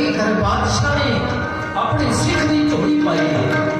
तरीकर बादशाही अपनी सीख नहीं तो ही पाई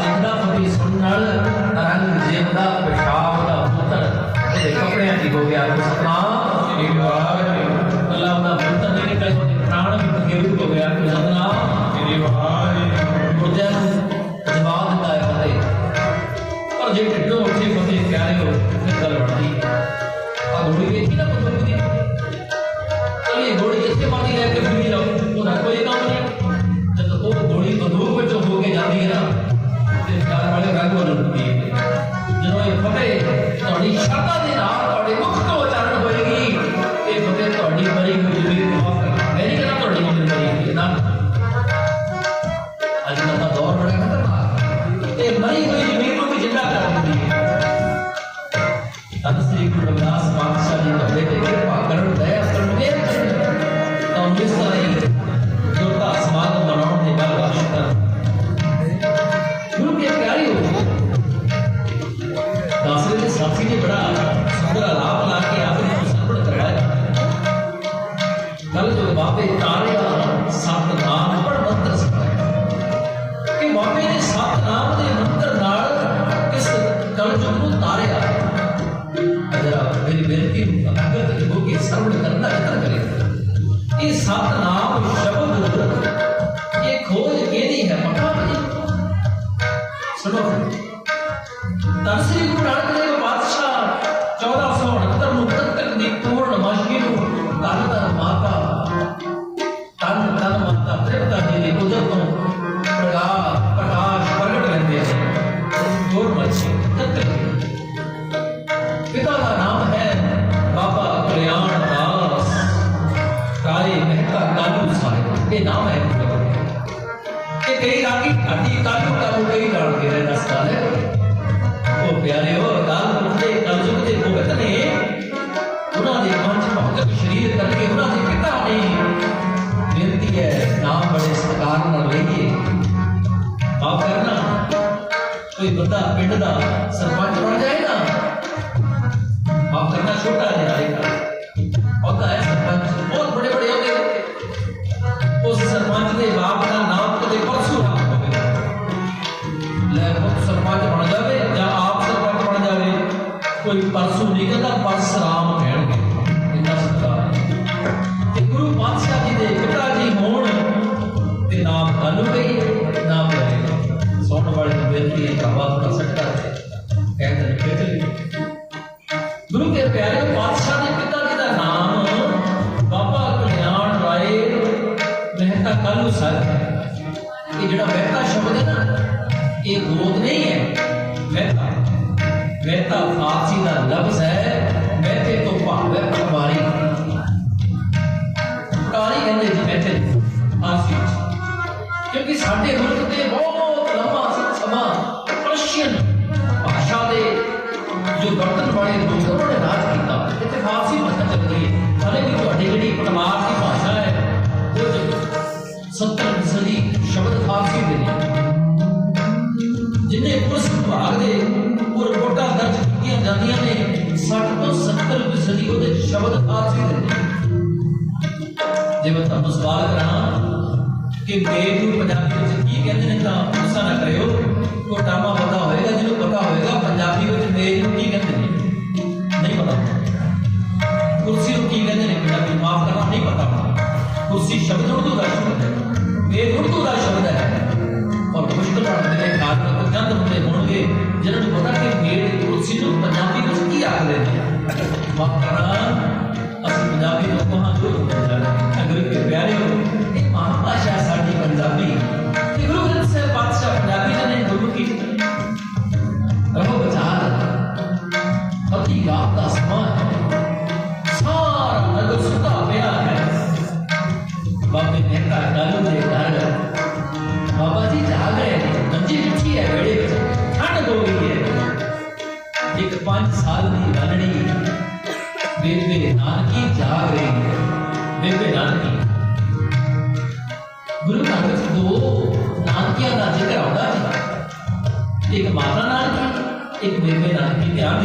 سے کپڑے اٹھے فتح پیارے ہو گل بڑھتی اور گھوڑی دیکھی نا گدا پنڈ کا سرپنچ بن جائے گا کرنا چھوٹا جائے گا ਫਾਰਸੀ ਦਾ ਲਫ਼ਜ਼ ਹੈ ਮਹਿਤੇ ਤੋਂ ਭਾਵ ਹੈ ਪਟਵਾਰੀ। ਪਟਵਾਰੀ ਕਹਿੰਦੇ ਜੀ ਮਹਿਤੇ ਫਾਰਸੀ ਕਿਉਂਕਿ ਸਾਡੇ ਮੁਲਕ ਦੇ ਬਹੁਤ ਲੰਮਾ ਸਮਾਂ ਪਰਸ਼ੀਅਨ ਭਾਸ਼ਾ ਦੇ ਜੋ ਵਰਤਣ ਵਾਲੇ ਲੋਕ, ਉਹਨਾਂ ਨੇ ਰਾਜ ਕੀਤਾ। ਇੱਥੇ ਫਾਰਸੀ شریعت شبد آسی دے جے جی میں تانوں سوال کراں کہ میرے پنجابی وچ کی کہندے نے تاں غصہ نہ کریو کو ڈرامہ پتہ ہوئے گا جنوں پتہ ہوئے گا، پنجابی وچ میرے کی کہندے نے نہیں پتہ کرسی کو کی کہندے نے پنجابی معاف کرنا نہیں پتہ کرسی شبد تو دشمن ہے۔ ਖਾਸ ਹੁੰਦੇ ਹੋਣਗੇ ਜਿਹਨਾਂ ਨੂੰ ਪਤਾ ਕਿ ਮੇਰ ਦੀ ਕੁਰਸੀ ਨੂੰ ਪੰਜਾਬੀ ਵਿੱਚ ਕੀ ਆਖਦੇ ਨੇ ਮਾਫ ਅਸੀਂ ਪੰਜਾਬੀ ਤੋਂ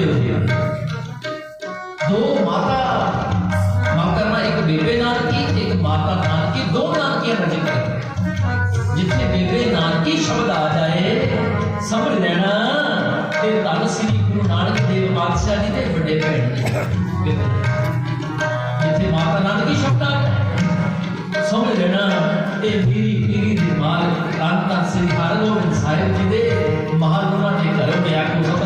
ਨਾਨਕੀ ਧਿਆਨ ਦੋ ਮਾਤਾ ਮਾਤਾ ਨਾਲ ਇੱਕ ਬੇਬੇ ਨਾਨਕੀ ਇੱਕ ਮਾਤਾ ਨਾਨਕੀ ਦੋ ਨਾਨਕੀਆਂ ਦਾ ਜ਼ਿਕਰ ਜਿੱਥੇ ਬੇਬੇ ਨਾਨਕੀ ਸ਼ਬਦ ਆ ਜਾਏ ਸਮਝ ਲੈਣਾ ਤੇ ਧੰਨ ਸ੍ਰੀ ਗੁਰੂ ਨਾਨਕ ਦੇਵ ਪਾਤਸ਼ਾਹ ਜੀ ਦੇ ਵੱਡੇ ਭੈਣ ਜੀ। ਜਿੱਥੇ ਮਾਤਾ ਨਾਨਕੀ ਸ਼ਬਦ ਆ ਜਾਏ, ਸਮਝ ਲੈਣਾ ਇਹ ਮੇਰੀ ਪੀਰੀ ਦੀ ਮਾਲ ਧੰਨ ਧੰਨ ਸ੍ਰੀ ਹਰਗੋਬਿੰਦ ਸਾਹਿਬ ਜੀ ਦੇ ਮਹਾਨੁਮਾ ਦੇ ਘਰ ਗਿਆ ਕੋ ਸਤਨਾਮ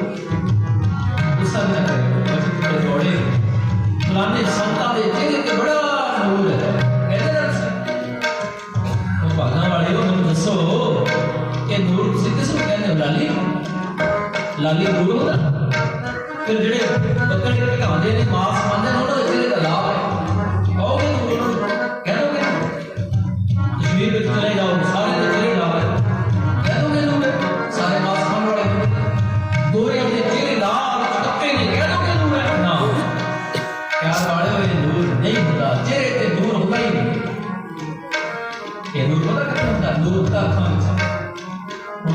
ਦਾਈ ਨੇ ਨਾ ਗਿਆ ਉਹਨੇ ਗੁਰੂ ਤੇ ਜੋੜੇ ਫਲਾਣੇ ਸੰਤਾਂ ਦੇ ਚਿਹਰੇ ਤੇ ਬੜਾ ਨੂਰ ਹੈ। ਕਹਿੰਦੇ ਨਾ ਉਹ ਭਾਗਾਂ ਵਾਲੇ ਮੈਨੂੰ ਦੱਸੋ ਕਿ ਨੂਰ ਤੁਸੀਂ ਕਿਸ ਨੂੰ ਕਹਿੰਦੇ ਹੋ, ਲਾਲੀ? ਲਾਲੀ ਨੂਰ ਹੁੰਦਾ। ਫਿਰ ਜਿਹੜੇ ਬੱਕਰੇ ਘਟਾਉਂਦੇ ਨੇ, ਮਾਸ ਪਾਉਂਦੇ ਨੇ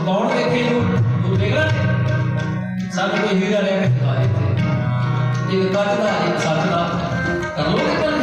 ਹੁਣ ਕੌਣ ਵੇਖੇ ਨੂਰ ਨੂਰ ਲੈ। ਸਾਨੂੰ ਕੋਈ ਹੀਰਾ ਲੈ ਕੇ ਦਿਖਾ ਦਿੱਤੇ ਇੱਕ ਕੱਚ ਦਾ ਇੱਕ ਸੱਚ ਦਾ ਕਰ ਲੋਗੇ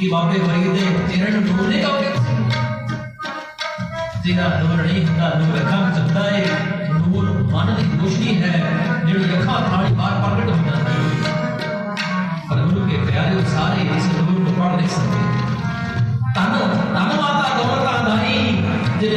کی بابے فریدے تیرے نور نہیں کہو تیرا نور نہیں ہندا نور کم جبدا ہے۔ نور من دی روشنی ہے جڑی اکھاں تھاڑی بار پرگٹ ہوندا ہے۔ پر گرو کے پیارے سارے اس نور کو پڑھ نہیں سکتے۔ تن تن ماتا دولت آندائی جڑے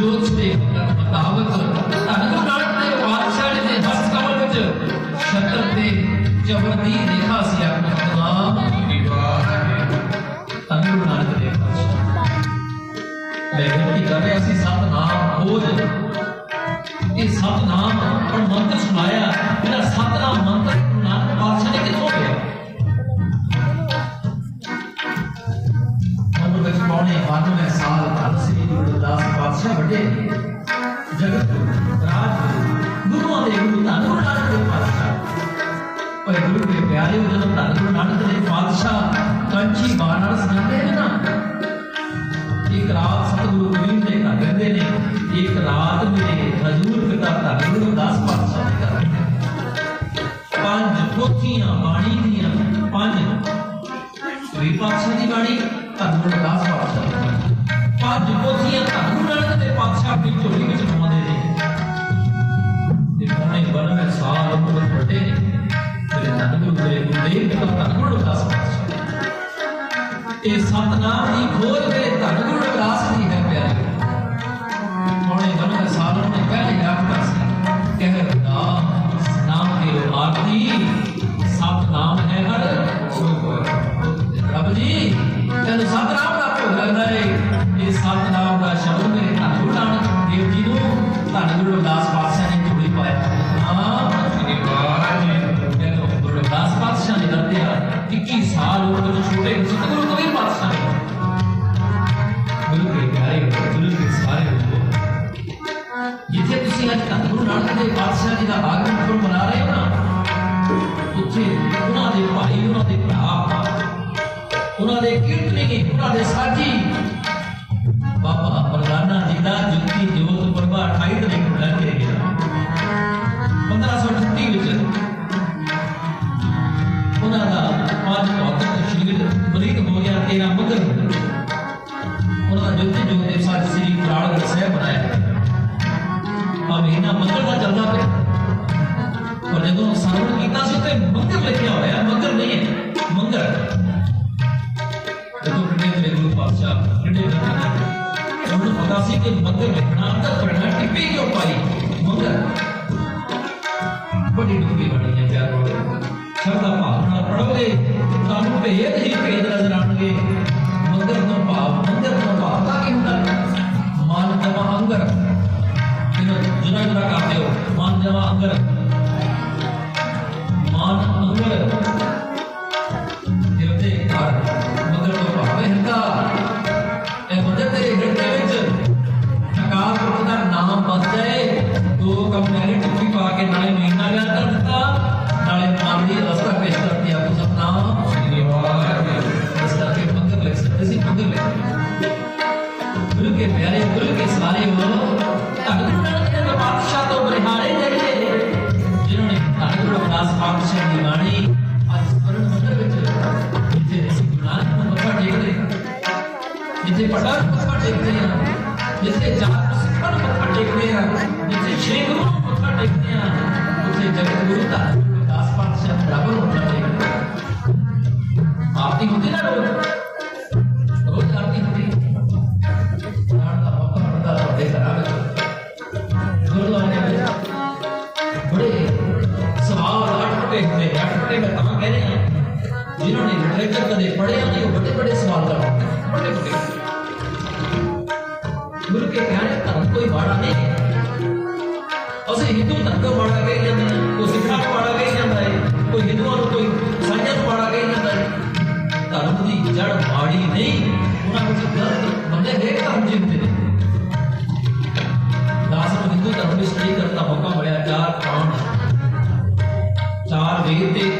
जोश से बहावत रखा ਸਤਨਾਮ ਦੀ ਖੋਜ ਮੇਰੇ ਧਨ ਗੁਣ ਅਰਦਾਸ ਦੀ ਹੈ ਪਿਆਰੀ। ਥੋੜੇ ਗਣ ਸਾਲੋਂ ਨੇ ਪਹਿਲੇ ਆਖਦਾ ਸੀ ਕਹਿ ਰਦਾਸ ਨਾਮ ਦੇ ਆਰਤੀ ਸਤਨਾਮ ਹੈ ਹਰ ਸੁਖ ਰੱਬ ਜੀ, ਤੈਨੂੰ ਸਤਨਾਮ ਦਾ ਭੋਗ ਲੱਗਦਾ ਏ। ਇਹ ਸਤਨਾਮ ਦਾ ਸ਼ਬਦ ਮੇਰੇ ਧਨ ਗੁਣ ਦੇਵ ਜੀ ਨੂੰ ਧਨ ਗੁਣ ਅਰਦਾਸ ਪਾਤਸ਼ਾਹ ਨੇ ਝੋਲੀ ਪਾਇਆ। ਹਾਂ ਸ੍ਰੀ ਵਾਹਿਗੁਰੂ ਜੀ। ਤੈਨੂੰ ਗੁਰੂ ਅਰਦਾਸ ਪਾਤਸ਼ਾਹ ਨੇ ਦਰਦਿਆ 21 ਸਾਲ ਉਹ ਤੋਂ ਛੋਟੇ ਸਤਿਗੁਰੂ ਕਵੀ ਦੋ ਕੰਮ ਨਾਲੇ ਟਿੱਪੀ ਪਾ ਕੇ ਨਾਲੇ ਮਹੀਨਾ ਗਿਆ ਕਰ ਦਿੱਤਾ। ਨਾਲੇ ਮਨ ਦੀ ਅਵਸਥਾ ਪੇਸ਼ ਕਰਤੀ ਆਪੋ ਸਤਨਾਮ ਸ੍ਰੀ ਵਾਹਿਗੁਰੂ ਇਸ ਕਰਕੇ ਮੰਦਰ ਲਿਖ ਸਕਦੇ ਸੀ ਮੰਦਰ ਲਿਖ ਗੁਰੂ ਕੇ ਪਿਆਰੇ, ਗੁਰੂ ਕੇ ਸਾਰੇ ਹੋ। ਧੰਨ ਗੁਰੂ ਨਾਨਕ ਦੇਵ ਪਾਤਸ਼ਾਹ ਤੋਂ ਬਰਿਹਾਰੇ ਜਾਈਏ ਜਿਨ੍ਹਾਂ ਨੇ ਧੰਨ ਗੁਰੂ ਰਵਿਦਾਸ ਪਾਤਸ਼ਾਹ ਦੀ ਬਾਣੀ ਅੱਜ ਸਪਰਨ ਮੰਦਰ ਵਿੱਚ ਜਿੱਥੇ ਅਸੀਂ ਗੁਰੂ ਨਾਨਕ ਨੂੰ ਮੱਥਾ ਟੇਕਦੇ ਹਾਂ। ਜਿੱਥੇ ਪਟਾ ਮੱਥਾ ਟੇਕਦੇ ਆ میں کہاں کہہ رہے ہیں جنہوں نے لٹریچر کدے پڑھے ہیں وہ بڑے بڑے سوال کرتے گرو کے کہنے کا کوئی بڑا نہیں اسے ہندو تک کو بڑا کہی جاتا ہے کوئی سکھا کو بڑا کہی جاتا ہے کوئی ہندو اور کوئی سائیاں کو بڑا کہی جاتا ہے دھرم دی جڑ باڑی نہیں انہاں کو غلط بندے دیکھ کر جن دے لازم ہندو دھرم کی اسٹڈی کرتا موقع ملیا چار پاؤنڈ چار وید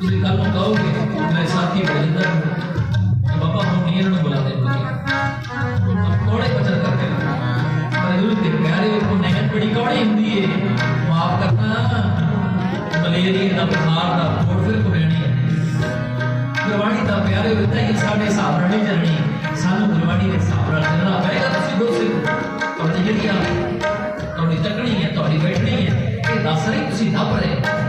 ਤੁਸੀਂ ਕੱਲ ਨੂੰ ਕਹੋਗੇ, ਮੈਂ ਸਾਥੀ ਬਲਿੰਦਰ ਨੂੰ। ਬਾਬਾ ਨੂੰ ਨੀਰ ਨੂੰ ਬੁਲਾ ਦੇ। ਤੁਸੀਂ ਕੋੜੇ ਬਚਨ ਕਰਦੇ ਪਰ ਗੁਰੂ ਪਿਆਰੇ ਕੋ ਨੈਣ ਬੜੀ ਕੌੜੀ ਹੁੰਦੀ ਏ। ਮਾਫ ਕਰਨਾ ਮਲੇਰੀਆ ਦਾ ਬੁਖਾਰ ਦਾ ਹੋਰ ਫਿਰ ਕੋ ਹੈ। ਗੁਰਬਾਣੀ ਦਾ ਪਿਆਰੇ ਹੁੰਦਾ ਹੀ ਸਾਡੇ ਹਿਸਾਬ ਨਾਲ ਨਹੀਂ ਚੱਲਣੀ। ਸਾਨੂੰ ਗੁਰਬਾਣੀ ਦੇ ਹਿਸਾਬ ਨਾਲ ਚੱਲਣਾ ਪਏਗਾ। ਤੁਸੀਂ ਦੋਸਤ ਤੁਹਾਡੀ ਜਿਹੜੀਆਂ ਤੁਹਾਡੀ ਤਕਣੀ ਹੈ, ਤੁਹਾਡੀ ਬੈਠਣੀ ਹੈ, ਇਹ ਦੱਸ ਰਹੀ ਤੁਸੀਂ ਦੱਬ ਰਹੇ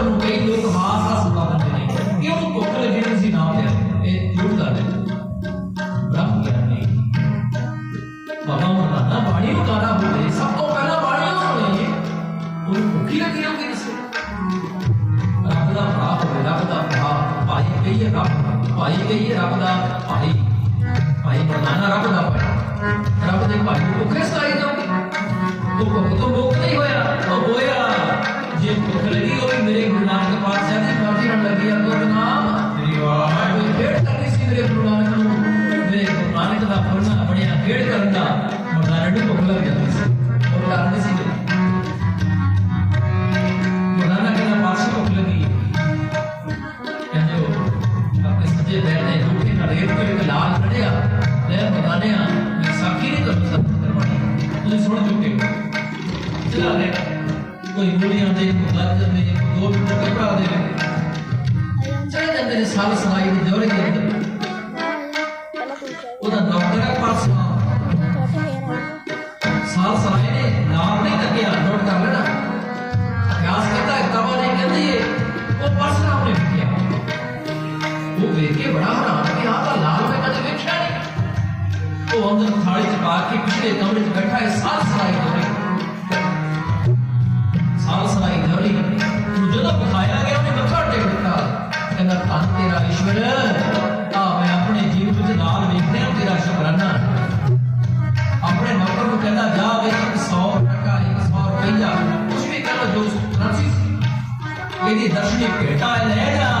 تو ممبئی لوگ ہاں ہاں صبح بنتے ہیں ਘਰੇ ਤੋਂ ਇੱਕ ਲਾਲ ਖੜਿਆ ਲੈ ਬਗਾਨਿਆ ਮੈਂ ਸਾਖੀ ਨਹੀਂ ਤੁਹਾਨੂੰ ਸਭ ਕਰਵਾਣੀ ਤੁਸੀਂ ਸੁਣ ਚੁੱਕੇ ਚਲਾ ਲੈ। ਕੋਈ ਮੂਲੀਆਂ ਦੇ ਗੱਲ ਕਰਦੇ ਜੇ ਦੋ ਮਿੰਟ ਘਬਰਾ ਦੇ ਚਲੇ ਜਾਂਦੇ ਨੇ ਸਾਲ ਸਲਾਈ ਦੇ ਦੌਰੇ ਦੇ ਅੰਦਰ। ਉਹਦਾ ਨੌਕਰ ਹੈ ਪਰਸਾ ਸਾਲ ਸਲਾਈ ਨੇ ਨਾਮ ਨਹੀਂ ਲੱਗਿਆ, ਨੋਟ ਕਰ ਲੈਣਾ। ਅਭਿਆਸ ਕਰਦਾ ਹੈ ਕਮਾ ਨਹੀਂ ਕਹਿੰਦੀ ਉਹ ਪਰਸਾ ਉਹਨੇ ਲਿਖਿਆ ਉਹ ਵੇਖ ਕੇ ਬੜਾ ਹੈਰਾਨ ਅੰਦਰ ਥਾਲੀ ਚ ਪਾ ਕੇ ਪਿਛਲੇ ਕਮਰੇ ਚ ਬੈਠਾ ਹੈ ਸਾਲ ਸਲਾਈ ਦਵਰੀ ਸਾਲ ਸਲਾਈ ਦਵਰੀ ਨੂੰ ਜਦੋਂ ਬਿਠਾਇਆ ਗਿਆ, ਉਹਨੇ ਮੱਥਾ ਟੇਕ ਦਿੱਤਾ। ਕਹਿੰਦਾ ਤਾਂ ਤੇਰਾ ਈਸ਼ਵਰ ਆ ਮੈਂ ਆਪਣੇ ਜੀਵ ਵਿੱਚ ਨਾਲ ਵੇਖਦੇ ਹਾਂ ਤੇਰਾ ਸ਼ੁਕਰਾਨਾ। ਆਪਣੇ ਨੌਕਰ ਨੂੰ ਕਹਿੰਦਾ, ਜਾ ਵੇ 100 ਟਕਾ 100 ਰੁਪਈਆ। ਕੁਝ ਵੀ ਕਰ ਜੋ ਫਰਾਂਸਿਸ ਇਹਦੀ ਦਰਸ਼ਨੀ ਭੇਟਾ ਲੈ ਜਾ।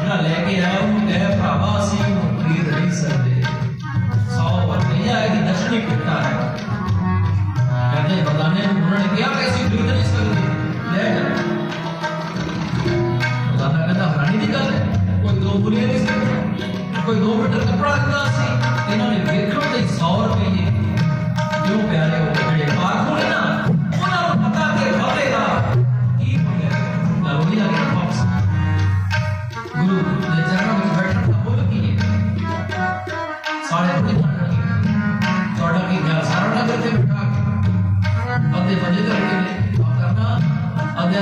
ਜਿਹੜਾ ਲੈ ਕੇ ਆਇਆ ਉਹ ਕਹਿ, ਭਰਾਵਾ ਸੀ ਉਹ ਪ੍ਰੀਤ ਨਹੀਂ ਸਕਦਾ मुसलमान हैं उन्होंने कहा कि ऐसी खरीद नहीं सकते ले मौलाना कहता हरानी की गल है कोई दो बुलियां नहीं सकते कोई दो मीटर कपड़ा लगता सी इन्होंने देखो तो सौ रुपये क्यों प्यारे हो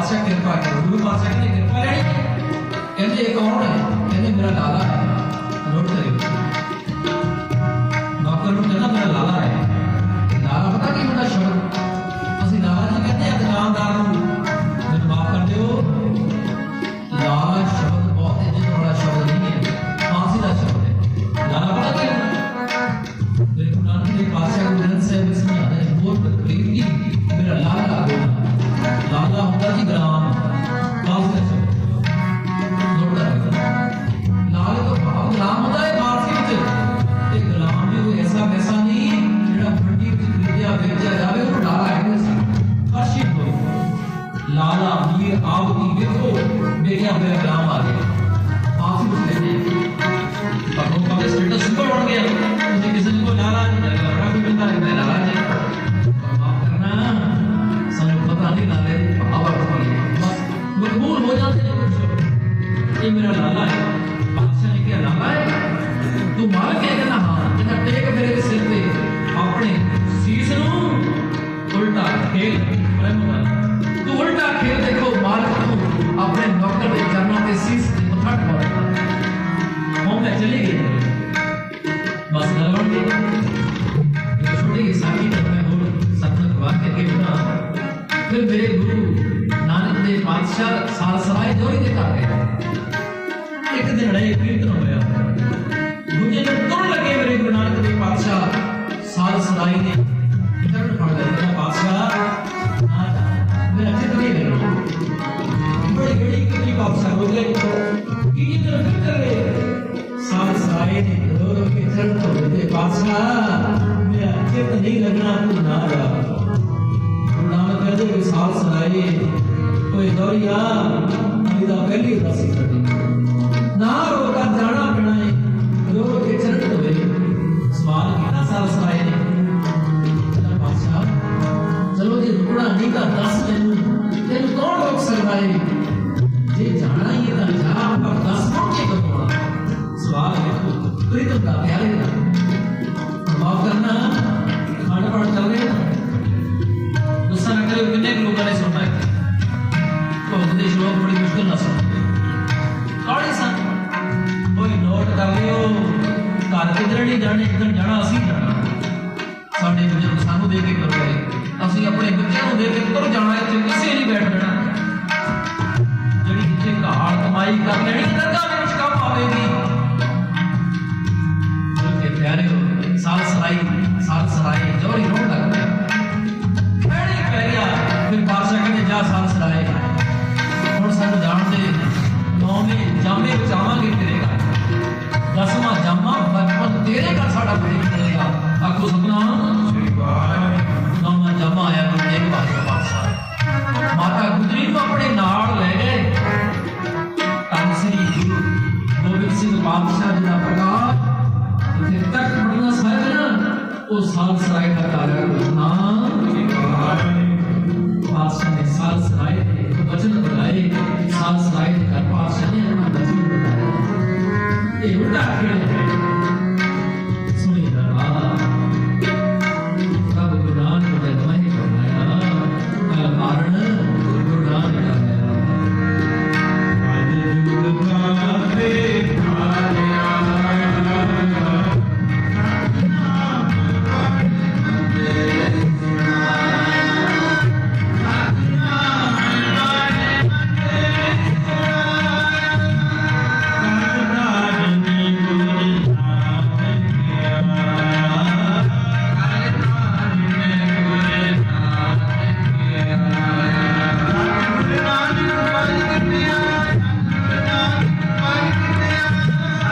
बादशाह कृपा है गुरु बादशाह की कृपा है कहते एक और है कहते मेरा दादा है नोट करेगा Muslim. ਕਿਧਰ ਨਹੀਂ ਜਾਣੇ ਕਿਧਰ ਜਾਣਾ, ਅਸੀਂ ਜਾਣਾ। ਸਾਡੇ ਬਜ਼ੁਰਗ ਸਾਨੂੰ ਦੇ ਕੇ ਕਰ ਗਏ ਅਸੀਂ ਆਪਣੇ ਬੱਚਿਆਂ ਨੂੰ ਦੇ ਕੇ ਕਿਧਰ ਜਾਣਾ, ਇੱਥੇ ਕਿਸੇ ਨਹੀਂ ਬੈਠ ਜਾਣਾ। ਜਿਹੜੀ ਇੱਥੇ ਘਾੜ ਕਮਾਈ ਕਰ ਲੈਣੀ ਦਰਗਾਹ ਵਿੱਚ ਕੰਮ ਆਵੇਗੀ। ਤੇ ਪਿਆਰਿਓ ਸਾਲ ਸਰਾਈ ਸਾਲ ਸਰਾਈ ਜੋਰੀ ਰੋਣ ਲੱਗ ਪਿਆ ਕਿਹੜੀ ਪੈ ਗਿਆ, ਫਿਰ ਬਾਦਸ਼ਾਹ ਕਹਿੰਦੇ, ਜਾ ਸਾਲ ਸਰਾਏ। ਹੁਣ ਸਾਨੂੰ ਜਾਣ ਦੇ ਨੌਵੇਂ ਜਾਮੇ ਬਚਾਵਾਂਗੇ ਤੇਰੇ ਘਰ। ਦਸਵਾਂ ਜਾਮਾ ਤੇਰੇ ਘਰ ਸਾਡਾ ਪ੍ਰੇਮ ਮਿਲੇਗਾ ਆਖੋ ਸਤਨਾਮ। ਸ੍ਰੀ ਵਾਹਿਗੁਰੂ ਨਾਮ ਜਮਾ ਆਇਆ ਗੁਰੂ ਤੇਗ ਬਹਾਦਰ ਪਾਤਸ਼ਾਹ। ਮਾਤਾ ਗੁਜਰੀ ਨੂੰ ਆਪਣੇ ਨਾਲ ਲੈ ਗਏ। ਤਾਂ ਗੁਰੂ ਗੋਬਿੰਦ ਸਿੰਘ ਬਾਦਸ਼ਾਹ ਜੀ ਦਾ ਪ੍ਰਕਾਸ਼ ਜਿੱਥੇ ਤੱਕ ਪੜਨਾ ਸਾਹਿਬ ਨਾ ਉਹ ਸਾਲ ਸਰਾਏ ਦਾ ਤਾਰਾ ਗੁਰਨਾਮ ਸ੍ਰੀ ਵਾਹਿਗੁਰੂ ਪਾਤਸ਼ਾਹ ਨੇ ਸਾਲ ਸਰਾਏ ਵਚਨ ਬਣਾਏ। ਸਾਲ ਸਰਾਏ